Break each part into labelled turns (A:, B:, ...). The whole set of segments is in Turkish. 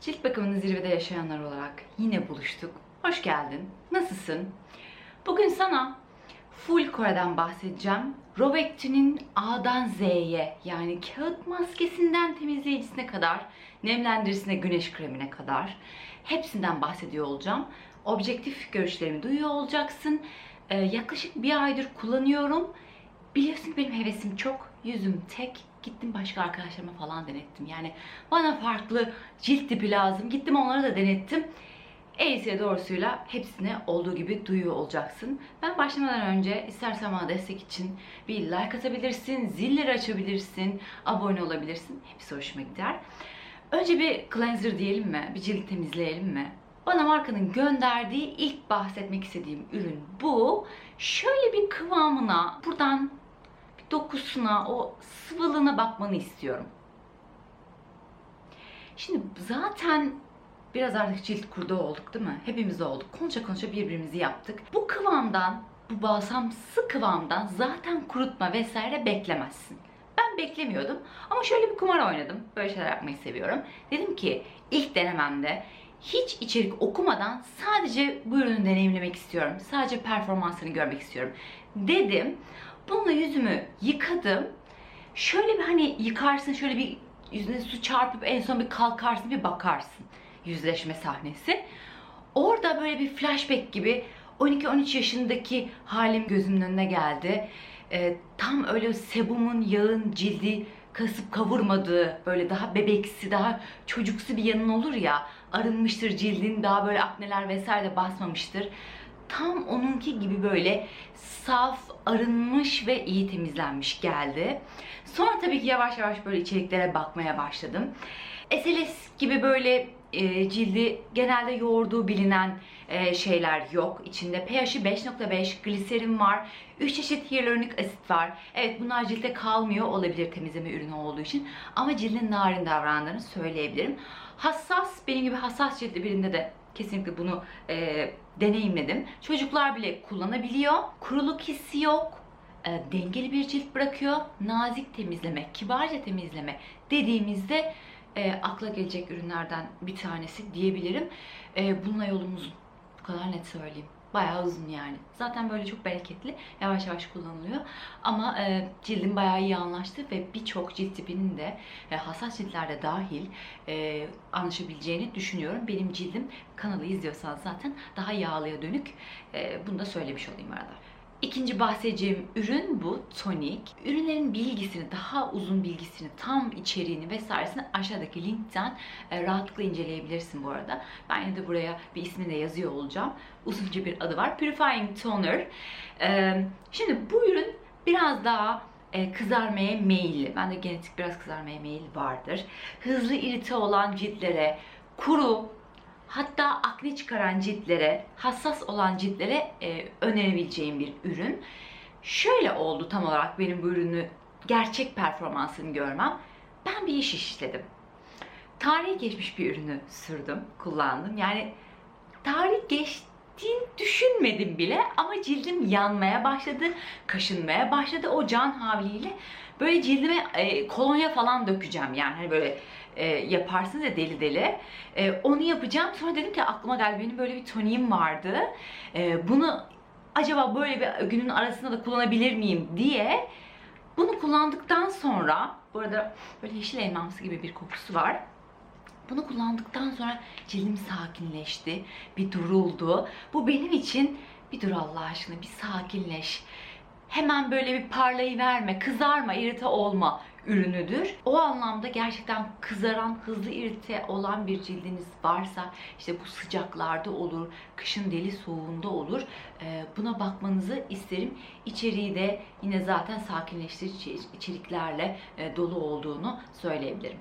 A: Cilt bakımını zirvede yaşayanlar olarak yine buluştuk. Hoş geldin. Nasılsın? Bugün sana full Kore'den bahsedeceğim. Rovectin'in A'dan Z'ye yani kağıt maskesinden temizleyicisine kadar, nemlendiricisine, güneş kremine kadar hepsinden bahsediyor olacağım. Objektif görüşlerimi duyuyor olacaksın. Ee, yaklaşık bir aydır kullanıyorum. Biliyorsun benim hevesim çok. Yüzüm tek. Gittim başka arkadaşlarıma falan denettim. Yani bana farklı cilt tipi lazım. Gittim onlara da denettim. Eğrisiyle doğrusuyla hepsine olduğu gibi duyuyor olacaksın. Ben başlamadan önce istersen bana destek için bir like atabilirsin, zilleri açabilirsin, abone olabilirsin. Hepsi hoşuma gider. Önce bir cleanser diyelim mi? Bir cilt temizleyelim mi? Bana markanın gönderdiği ilk bahsetmek istediğim ürün bu. Şöyle bir kıvamına, buradan dokusuna, o sıvılığına bakmanı istiyorum. Şimdi zaten biraz artık cilt kurdu olduk değil mi? Hepimiz olduk. Konuşa konuşa birbirimizi yaptık. Bu kıvamdan, bu balsamsı kıvamdan zaten kurutma vesaire beklemezsin. Ben beklemiyordum ama şöyle bir kumar oynadım. Böyle şeyler yapmayı seviyorum. Dedim ki ilk denememde hiç içerik okumadan sadece bu ürünü deneyimlemek istiyorum. Sadece performansını görmek istiyorum. Dedim. Bununla yüzümü yıkadım. Şöyle bir hani yıkarsın şöyle bir yüzüne su çarpıp en son bir kalkarsın bir bakarsın. Yüzleşme sahnesi. Orada böyle bir flashback gibi 12-13 yaşındaki halim gözümün önüne geldi. Ee, tam öyle sebumun, yağın, cildi kasıp kavurmadığı, böyle daha bebeksi, daha çocuksu bir yanın olur ya, arınmıştır cildin, daha böyle akneler vesaire de basmamıştır. Tam onunki gibi böyle saf, arınmış ve iyi temizlenmiş geldi. Sonra tabii ki yavaş yavaş böyle içeriklere bakmaya başladım. SLS gibi böyle e, cildi genelde yoğurduğu bilinen e, şeyler yok. İçinde pH'i 5.5, gliserin var, 3 çeşit hyaluronik asit var. Evet bunlar cilde kalmıyor olabilir temizleme ürünü olduğu için ama cildin narin davrandığını söyleyebilirim. Hassas, benim gibi hassas ciltli birinde de kesinlikle bunu e, deneyimledim. Çocuklar bile kullanabiliyor. Kuruluk hissi yok e, dengeli bir cilt bırakıyor. Nazik temizleme, kibarca temizleme dediğimizde e, akla gelecek ürünlerden bir tanesi diyebilirim. E, bununla yolum uzun. Bu kadar net söyleyeyim. Bayağı uzun yani. Zaten böyle çok bereketli. Yavaş yavaş kullanılıyor. Ama e, cildim bayağı iyi anlaştı ve birçok cilt tipinin de e, hassas ciltlerde dahil e, anlaşabileceğini düşünüyorum. Benim cildim kanalı izliyorsanız zaten daha yağlıya dönük. E, bunu da söylemiş olayım arada. İkinci bahsedeceğim ürün bu tonik. Ürünlerin bilgisini, daha uzun bilgisini, tam içeriğini vesairesini aşağıdaki linkten e, rahatlıkla inceleyebilirsin bu arada. Ben yine de buraya bir ismini de yazıyor olacağım. Uzunca bir adı var. Purifying Toner. E, şimdi bu ürün biraz daha e, kızarmaya meyilli. Bende genetik biraz kızarmaya meyil vardır. Hızlı irite olan ciltlere, kuru, Hatta akne çıkaran ciltlere, hassas olan ciltlere e, önerebileceğim bir ürün. Şöyle oldu tam olarak benim bu ürünü gerçek performansını görmem. Ben bir iş işledim. Tarihi geçmiş bir ürünü sürdüm, kullandım. Yani tarih geçtiğini düşünmedim bile ama cildim yanmaya başladı, kaşınmaya başladı. O can havliyle böyle cildime e, kolonya falan dökeceğim yani hani böyle e, yaparsınız ya deli deli. E, onu yapacağım. Sonra dedim ki aklıma geldi benim böyle bir toniğim vardı. E, bunu acaba böyle bir günün arasında da kullanabilir miyim diye bunu kullandıktan sonra bu arada böyle yeşil elmamsı gibi bir kokusu var. Bunu kullandıktan sonra cildim sakinleşti, bir duruldu. Bu benim için bir dur Allah aşkına, bir sakinleş. Hemen böyle bir parlayı verme, kızarma, irite olma ürünüdür. O anlamda gerçekten kızaran, hızlı irite olan bir cildiniz varsa işte bu sıcaklarda olur, kışın deli soğuğunda olur. Ee, buna bakmanızı isterim. İçeriği de yine zaten sakinleştirici içeriklerle e, dolu olduğunu söyleyebilirim.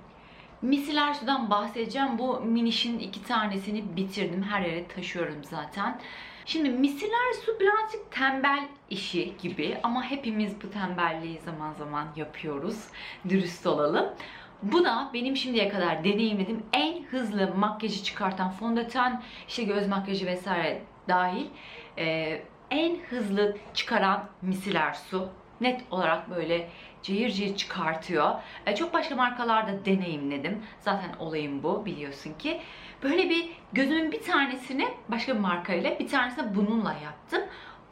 A: Misiler sudan bahsedeceğim. Bu minişin iki tanesini bitirdim. Her yere taşıyorum zaten. Şimdi misiler su birazcık tembel işi gibi ama hepimiz bu tembelliği zaman zaman yapıyoruz. Dürüst olalım. Bu da benim şimdiye kadar deneyimlediğim en hızlı makyajı çıkartan fondöten, işte göz makyajı vesaire dahil e, en hızlı çıkaran misiler su. Net olarak böyle cayır cayır çıkartıyor. E, çok başka markalarda deneyimledim. Zaten olayım bu biliyorsun ki. Böyle bir gözümün bir tanesini başka bir markayla bir tanesini bununla yaptım.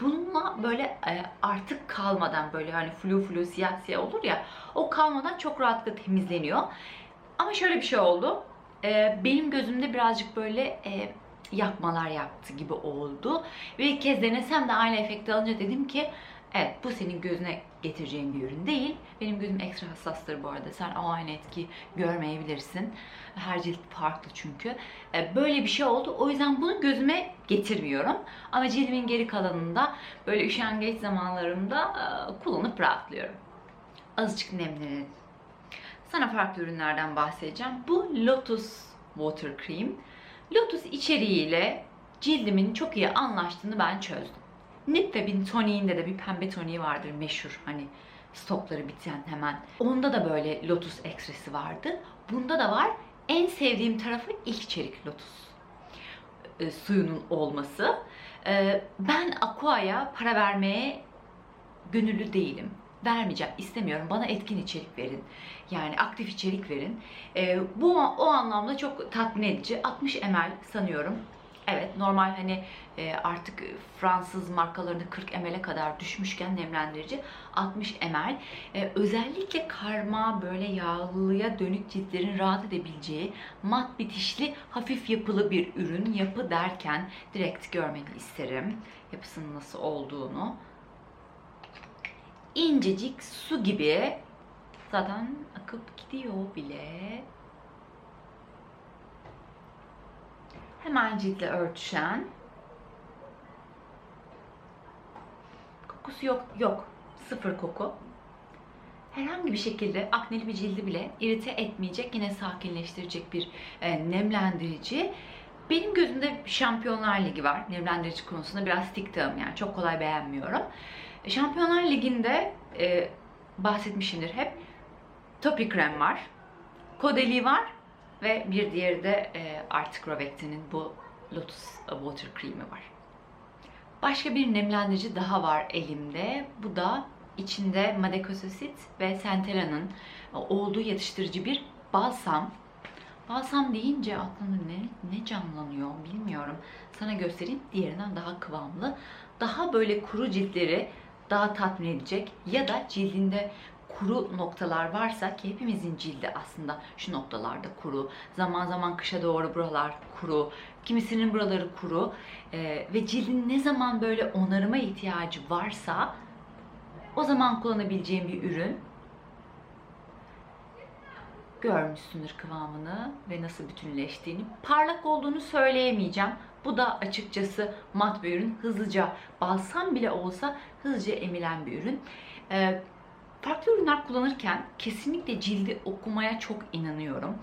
A: Bununla böyle e, artık kalmadan böyle hani flu flu siyah siyah olur ya o kalmadan çok rahatlıkla temizleniyor. Ama şöyle bir şey oldu. E, benim gözümde birazcık böyle e, yakmalar yaptı gibi oldu. Ve ilk kez denesem de aynı efekti alınca dedim ki evet bu senin gözüne getireceğin bir ürün değil. Benim gözüm ekstra hassastır bu arada. Sen o aynı etki görmeyebilirsin. Her cilt farklı çünkü. E, Böyle bir şey oldu. O yüzden bunu gözüme getirmiyorum. Ama cildimin geri kalanında böyle üşengeç zamanlarımda e, kullanıp rahatlıyorum. Azıcık nemlenelim. Sana farklı ürünlerden bahsedeceğim. Bu Lotus Water Cream. Lotus içeriğiyle cildimin çok iyi anlaştığını ben çözdüm. Nipweb'in toniğinde de bir pembe toniği vardır meşhur hani stokları biten hemen. Onda da böyle lotus ekstresi vardı. Bunda da var. En sevdiğim tarafı ilk içerik lotus e, suyunun olması. E, ben Aqua'ya para vermeye gönüllü değilim. Vermeyeceğim, istemiyorum. Bana etkin içerik verin. Yani aktif içerik verin. E, bu o anlamda çok tatmin edici. 60 ml sanıyorum. Evet normal hani e, artık Fransız markalarında 40 ml'e kadar düşmüşken nemlendirici 60 ml. E, özellikle karma böyle yağlıya dönük ciltlerin rahat edebileceği mat bitişli hafif yapılı bir ürün. Yapı derken direkt görmeni isterim. Yapısının nasıl olduğunu. İncecik su gibi zaten akıp gidiyor bile. Hemen ciltle örtüşen. Kokusu yok, yok. Sıfır koku. Herhangi bir şekilde akneli bir cildi bile irite etmeyecek, yine sakinleştirecek bir e, nemlendirici. Benim gözümde Şampiyonlar Ligi var. Nemlendirici konusunda biraz tiktığım yani çok kolay beğenmiyorum. Şampiyonlar Ligi'nde e, bahsetmişimdir hep. Topi krem var. Kodeli var. Ve bir diğeri de e, Arctic Rovecti'nin bu Lotus Water Cream'i var. Başka bir nemlendirici daha var elimde. Bu da içinde madekososit ve centella'nın olduğu yatıştırıcı bir balsam. Balsam deyince aklında ne, ne canlanıyor bilmiyorum. Sana göstereyim. Diğerinden daha kıvamlı. Daha böyle kuru ciltleri daha tatmin edecek ya da cildinde kuru noktalar varsa ki hepimizin cildi aslında şu noktalarda kuru. Zaman zaman kışa doğru buralar kuru. Kimisinin buraları kuru. Ee, ve cildin ne zaman böyle onarıma ihtiyacı varsa o zaman kullanabileceğim bir ürün. Görmüşsündür kıvamını ve nasıl bütünleştiğini. Parlak olduğunu söyleyemeyeceğim. Bu da açıkçası mat bir ürün. Hızlıca balsam bile olsa hızlıca emilen bir ürün. Ee, farklı ürünler kullanırken kesinlikle cildi okumaya çok inanıyorum.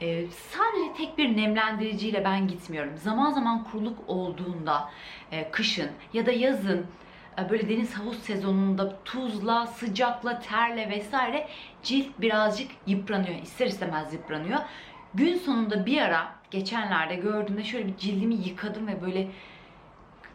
A: Ee, sadece tek bir nemlendiriciyle ben gitmiyorum. Zaman zaman kuruluk olduğunda, e, kışın ya da yazın e, böyle deniz havuz sezonunda tuzla, sıcakla, terle vesaire cilt birazcık yıpranıyor. İster istemez yıpranıyor. Gün sonunda bir ara geçenlerde gördüğümde şöyle bir cildimi yıkadım ve böyle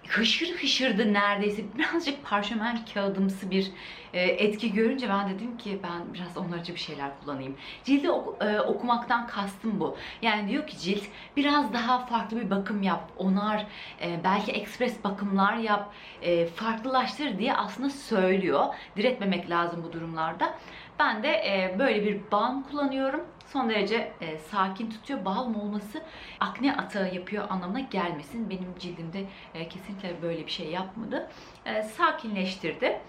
A: hışır hışırdı neredeyse. Birazcık parşömen kağıdımsı bir e, etki görünce ben dedim ki ben biraz onlarca bir şeyler kullanayım. Cildi ok- e, okumaktan kastım bu. Yani diyor ki cilt biraz daha farklı bir bakım yap, onar, e, belki ekspres bakımlar yap, e, farklılaştır diye aslında söylüyor. Diretmemek lazım bu durumlarda. Ben de e, böyle bir balm kullanıyorum. Son derece e, sakin tutuyor. Balm olması akne atağı yapıyor anlamına gelmesin. Benim cildimde e, kesinlikle böyle bir şey yapmadı. E, sakinleştirdi.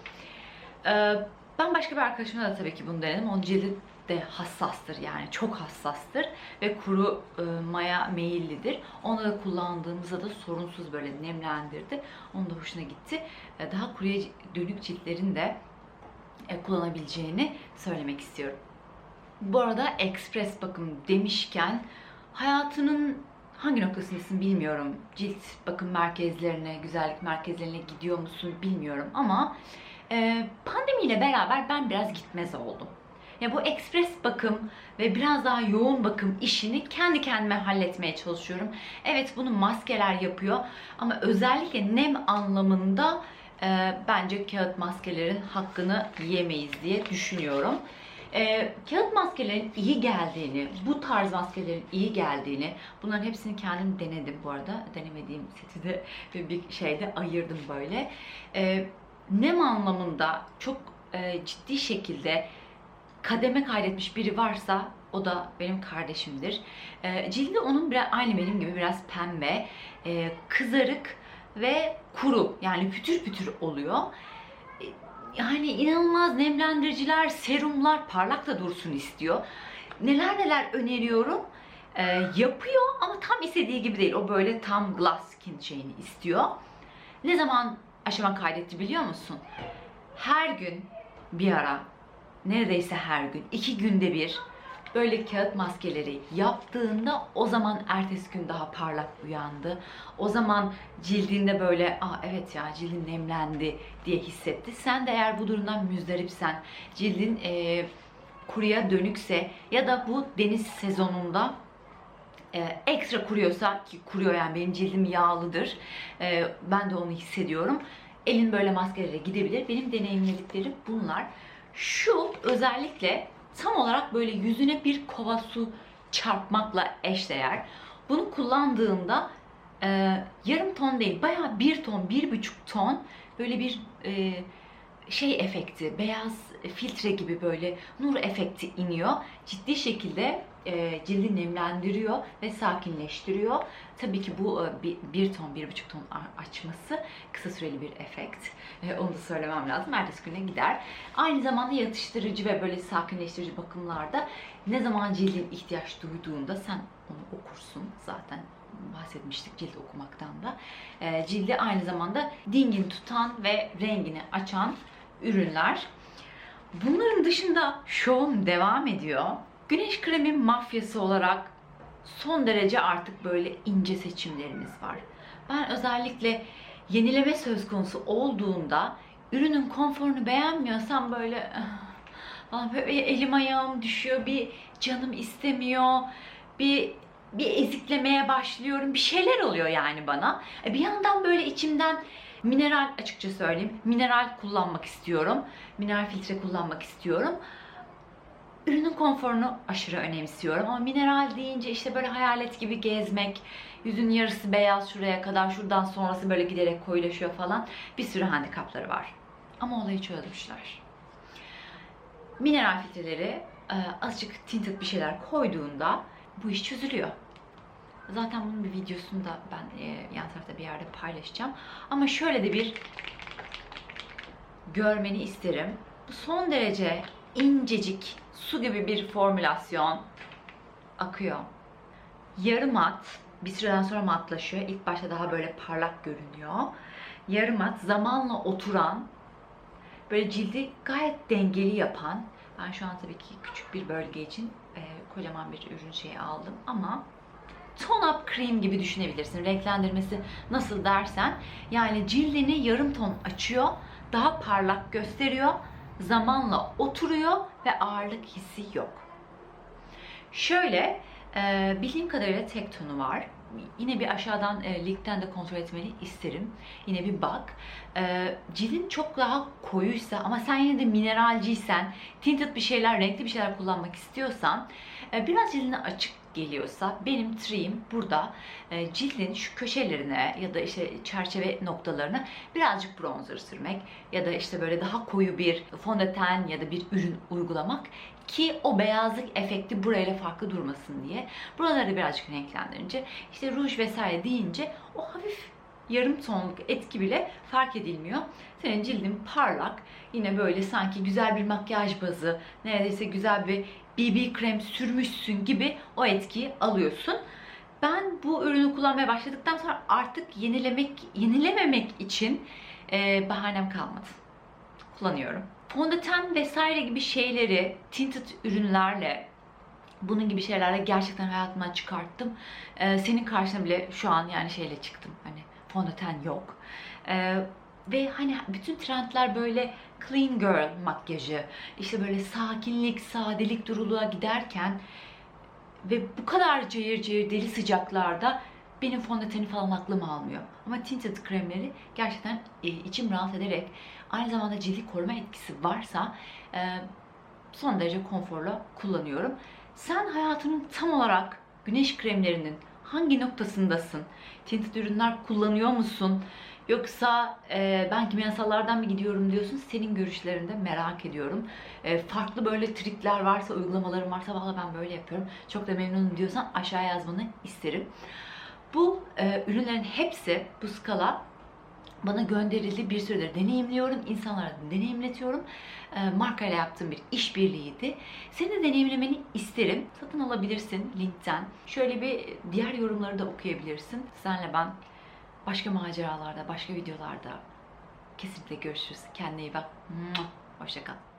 A: E, ben başka bir arkadaşımla da tabii ki bunu denedim. Onun cildi de hassastır yani çok hassastır ve kuru maya meyillidir. Onu da kullandığımızda da sorunsuz böyle nemlendirdi. Onun da hoşuna gitti. E, daha kuruya dönük ciltlerin de kullanabileceğini söylemek istiyorum. Bu arada ekspres bakım demişken hayatının hangi noktasındasın bilmiyorum. Cilt bakım merkezlerine, güzellik merkezlerine gidiyor musun bilmiyorum ama e, pandemiyle beraber ben biraz gitmez oldum. Ya bu ekspres bakım ve biraz daha yoğun bakım işini kendi kendime halletmeye çalışıyorum. Evet bunu maskeler yapıyor ama özellikle nem anlamında e, bence kağıt maskelerin hakkını yiyemeyiz diye düşünüyorum. E, kağıt maskelerin iyi geldiğini, bu tarz maskelerin iyi geldiğini, bunların hepsini kendim denedim bu arada. Denemediğim seti de bir şeyde ayırdım böyle. E, nem anlamında çok e, ciddi şekilde kademe kaydetmiş biri varsa o da benim kardeşimdir. E, cildi onun biraz aynı benim gibi biraz pembe, e, kızarık ve kuru yani pütür pütür oluyor. E, Yani inanılmaz nemlendiriciler, serumlar parlak da dursun istiyor. Neler neler öneriyorum. E, yapıyor ama tam istediği gibi değil. O böyle tam glass skin şeyini istiyor. Ne zaman aşama kaydetti biliyor musun? Her gün bir ara, neredeyse her gün, iki günde bir böyle kağıt maskeleri yaptığında o zaman ertesi gün daha parlak uyandı. O zaman cildinde böyle aa evet ya cildin nemlendi diye hissetti. Sen de eğer bu durumdan müzdaripsen, cildin eee, kuruya dönükse ya da bu deniz sezonunda e, ekstra kuruyorsa ki kuruyor yani benim cildim yağlıdır. E, ben de onu hissediyorum. Elin böyle maskelere gidebilir. Benim deneyimlediklerim bunlar. Şu özellikle tam olarak böyle yüzüne bir kova su çarpmakla eşdeğer. Bunu kullandığında e, yarım ton değil, bayağı bir ton, bir buçuk ton böyle bir e, şey efekti, beyaz filtre gibi böyle nur efekti iniyor. Ciddi şekilde e, cildi nemlendiriyor ve sakinleştiriyor. Tabii ki bu e, bir, ton, bir buçuk ton açması kısa süreli bir efekt. E, onu da söylemem lazım. Ertesi güne gider. Aynı zamanda yatıştırıcı ve böyle sakinleştirici bakımlarda ne zaman cildin ihtiyaç duyduğunda sen onu okursun zaten bahsetmiştik cilt okumaktan da. E, cildi aynı zamanda dingin tutan ve rengini açan ürünler. Bunların dışında şovum devam ediyor. Güneş kremi mafyası olarak son derece artık böyle ince seçimlerimiz var. Ben özellikle yenileme söz konusu olduğunda ürünün konforunu beğenmiyorsam böyle "Ah, böyle elim ayağım düşüyor, bir canım istemiyor, bir bir eziklemeye başlıyorum. Bir şeyler oluyor yani bana. E, Bir yandan böyle içimden mineral açıkça söyleyeyim. Mineral kullanmak istiyorum. Mineral filtre kullanmak istiyorum. Ürünün konforunu aşırı önemsiyorum ama mineral deyince işte böyle hayalet gibi gezmek, yüzün yarısı beyaz şuraya kadar, şuradan sonrası böyle giderek koyulaşıyor falan. Bir sürü handikapları var. Ama olayı çözmüşler. Mineral filtreleri e, azıcık tinted bir şeyler koyduğunda bu iş çözülüyor. Zaten bunun bir videosunu da ben e, yan tarafta bir yerde paylaşacağım. Ama şöyle de bir görmeni isterim. Bu son derece incecik su gibi bir formülasyon akıyor. Yarı mat, bir süreden sonra matlaşıyor. İlk başta daha böyle parlak görünüyor. Yarı mat, zamanla oturan, böyle cildi gayet dengeli yapan, ben şu an tabii ki küçük bir bölge için e, kocaman bir ürün şeyi aldım ama ton up cream gibi düşünebilirsin. Renklendirmesi nasıl dersen yani cildini yarım ton açıyor, daha parlak gösteriyor, zamanla oturuyor ve ağırlık hissi yok. Şöyle e, bildiğim kadarıyla tek tonu var. Yine bir aşağıdan e, linkten de kontrol etmeni isterim. Yine bir bak. E, cildin çok daha koyuysa ama sen yine de mineralciysen, tinted bir şeyler, renkli bir şeyler kullanmak istiyorsan, e, biraz cildine açık geliyorsa benim triğim burada e, cildin şu köşelerine ya da işte çerçeve noktalarına birazcık bronzer sürmek ya da işte böyle daha koyu bir fondöten ya da bir ürün uygulamak ki o beyazlık efekti burayla farklı durmasın diye. Buraları birazcık renklendirince işte ruj vesaire deyince o hafif yarım tonluk etki bile fark edilmiyor. Senin cildin parlak, yine böyle sanki güzel bir makyaj bazı, neredeyse güzel bir BB krem sürmüşsün gibi o etkiyi alıyorsun. Ben bu ürünü kullanmaya başladıktan sonra artık yenilemek, yenilememek için e, bahanem kalmadı. Kullanıyorum. Fondöten vesaire gibi şeyleri tinted ürünlerle bunun gibi şeylerle gerçekten hayatımdan çıkarttım. Ee, senin karşına bile şu an yani şeyle çıktım. Hani fondöten yok. Ee, ve hani bütün trendler böyle clean girl makyajı, işte böyle sakinlik, sadelik duruluğa giderken ve bu kadar cayır cayır deli sıcaklarda benim fondöteni falan aklım almıyor. Ama tinted kremleri gerçekten e, içim rahat ederek aynı zamanda cildi koruma etkisi varsa e, son derece konforlu kullanıyorum. Sen hayatının tam olarak güneş kremlerinin hangi noktasındasın? Tinted ürünler kullanıyor musun? Yoksa e, ben kimyasallardan mı gidiyorum diyorsun? Senin görüşlerini de merak ediyorum. E, farklı böyle trikler varsa, uygulamalarım varsa valla ben böyle yapıyorum. Çok da memnunum diyorsan aşağıya yazmanı isterim. Bu e, ürünlerin hepsi, bu skala bana gönderildi bir süredir deneyimliyorum, insanlara deneyimletiyorum. E, markayla yaptığım bir işbirliğiydi. Seni de deneyimlemeni isterim. Satın alabilirsin linkten. Şöyle bir diğer yorumları da okuyabilirsin. Senle ben başka maceralarda, başka videolarda kesinlikle görüşürüz. Kendine iyi bak. Hoşçakal.